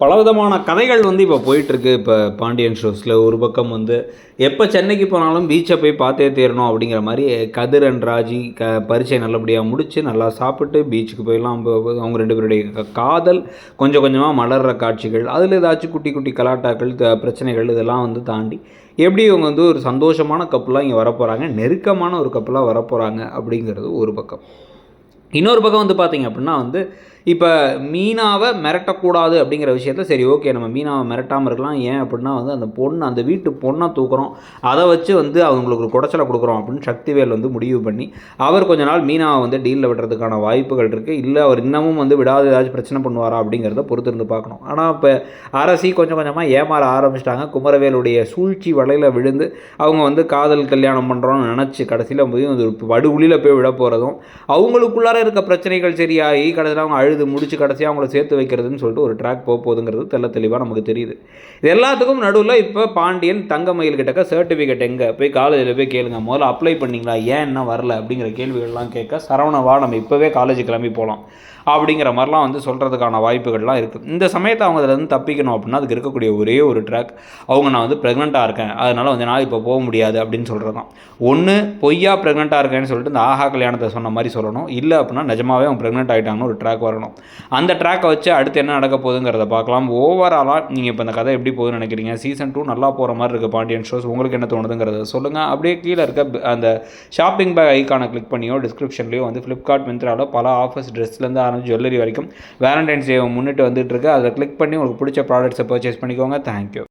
பலவிதமான கதைகள் வந்து இப்போ போயிட்டுருக்கு. இப்போ பாண்டியன் ஷோஸில் ஒரு பக்கம் வந்து எப்போ சென்னைக்கு போனாலும் பீச்சை போய் பார்த்தே தீரணும் அப்படிங்கிற மாதிரி கதிர் அண்ட் ராஜி க பரீட்சை நல்லபடியாக முடித்து நல்லா சாப்பிட்டு பீச்சுக்கு போயெல்லாம் அவங்க ரெண்டு பேருடைய காதல் கொஞ்சம் கொஞ்சமாக மலர்ற காட்சிகள் அதில் ஏதாச்சும் குட்டி குட்டி கலாட்டாக்கள் பிரச்சனைகள் இதெல்லாம் வந்து தாண்டி எப்படி இவங்க வந்து ஒரு சந்தோஷமான கப்பலாக இங்கே வரப்போகிறாங்க நெருக்கமான ஒரு கப்பலாக வரப்போகிறாங்க அப்படிங்கிறது ஒரு பக்கம். இன்னொரு பக்கம் வந்து பார்த்தீங்க அப்படின்னா வந்து இப்போ மீனாவை மிரட்டக்கூடாது அப்படிங்கிற விஷயத்த சரி ஓகே நம்ம மீனாவை மிரட்டாமல் இருக்கலாம். ஏன் அப்படின்னா வந்து அந்த பொண்ணு அந்த வீட்டு பொண்ணை தூக்குறோம். அதை வச்சு வந்து அவங்களுக்கு ஒரு குடைச்சலை கொடுக்குறோம் அப்படின்னு சக்திவேல் வந்து முடிவு பண்ணி அவர் கொஞ்ச நாள் மீனாவை வந்து டீலில் விடுறதுக்கான வாய்ப்புகள் இருக்குது இல்லை அவர் இன்னமும் வந்து விடாத ஏதாச்சும் பிரச்சனை பண்ணுவாரா அப்படிங்கிறத பொறுத்து இருந்து பார்க்கணும். ஆனால் இப்போ அரசி கொஞ்சம் கொஞ்சமாக ஏமாற ஆரம்பிச்சிட்டாங்க. குமரவேலுடைய சூழ்ச்சி வலையில் விழுந்து அவங்க வந்து காதல் கல்யாணம் பண்ணுறோம்னு நினச்சி கடைசியில் போய் ஒரு படுகுழியில் போய் விட போகிறதும் அவங்களுக்குள்ளார இருக்க பிரச்சனைகள் சரியாகி கடைசியில் அவங்க அழுது முடிச்சு கடைசியாக அவங்கள சேர்த்து வைக்கிறதுன்னு சொல்லிட்டு ஒரு ட்ராக் போக போகுதுங்கிறது தெல்ல தெளிவாக நமக்கு தெரியுது. இது எல்லாத்துக்கும் நடுவில் இப்போ பாண்டியன் தங்கமயில் கிட்டக்க சர்டிஃபிகேட் எங்கே? போய் காலேஜில் போய் கேளுங்க. முதல்ல அப்ளை பண்ணீங்களா? ஏன் இன்னும் வரல? அப்படிங்கிற கேள்விகள்லாம் கேட்க சரவணவா நம்ம இப்போவே காலேஜ் கிளம்பி போகலாம் அப்படிங்கிற மாதிரிலாம் வந்து சொல்கிறதுக்கான வாய்ப்புகள்லாம் இருக்குது இந்த சமயத்தை அவங்க அதில் இருந்து தப்பிக்கணும் அப்படின்னா அதுக்கு இருக்கக்கூடிய ஒரே ஒரு ட்ராக் அவங்க நான் வந்து ப்ரெக்னெண்ட்டாக இருக்கேன். அதனால் வந்து நான் இப்போ போக முடியாது அப்படின்னு சொல்கிறது தான் ஒன்று பொய்யா ப்ரெக்னெண்ட்டாக இருக்கேன்னு சொல்லிட்டு இந்த ஆஹா கல்யாணத்தை சொன்ன மாதிரி சொல்லணும். இல்லை அப்படின்னா நிஜமாவே அவங்க ப்ரெக்னெண்ட் ஆகிட்டாங்கன்னு ஒரு ட்ராக் வரணும். அந்த ட்ராக்கை வச்சு அடுத்து என்ன நடக்க போகுதுங்கிறத பார்க்கலாம். ஓவராலாக நீங்கள் இப்போ இந்த கதை எப்படி போகுதுன்னு நினைக்கிறீங்க? சீசன் டூ நல்லா போகிற மாதிரி இருக்குது பாண்டியன் ஷோஸ் உங்களுக்கு என்ன தோணுதுங்கிறத சொல்லுங்கள் அப்படியே கீழே இருக்க அந்த ஷாப்பிங் பேக் ஐக்கானை கிளிக் பண்ணியோ டிஸ்கிரிப்ஷன்லேயோ வந்து ஃப்ளிப்கார்ட் மிந்த்ராவில் பல ஆஃபர்ஸ் ட்ரெஸ்லேருந்து ஆரம்பிச்சு ஜுவல்லரி வரைக்கும். வேலண்டைன்ஸ் டே முன்னிட்டு வந்துட்டு இருக்கு அதை கிளிக் பண்ணி உங்களுக்கு பிடிச்ச ப்ராடக்ட்ஸை பர்ச்சேஸ் பண்ணிக்கோங்க. தேங்க்யூ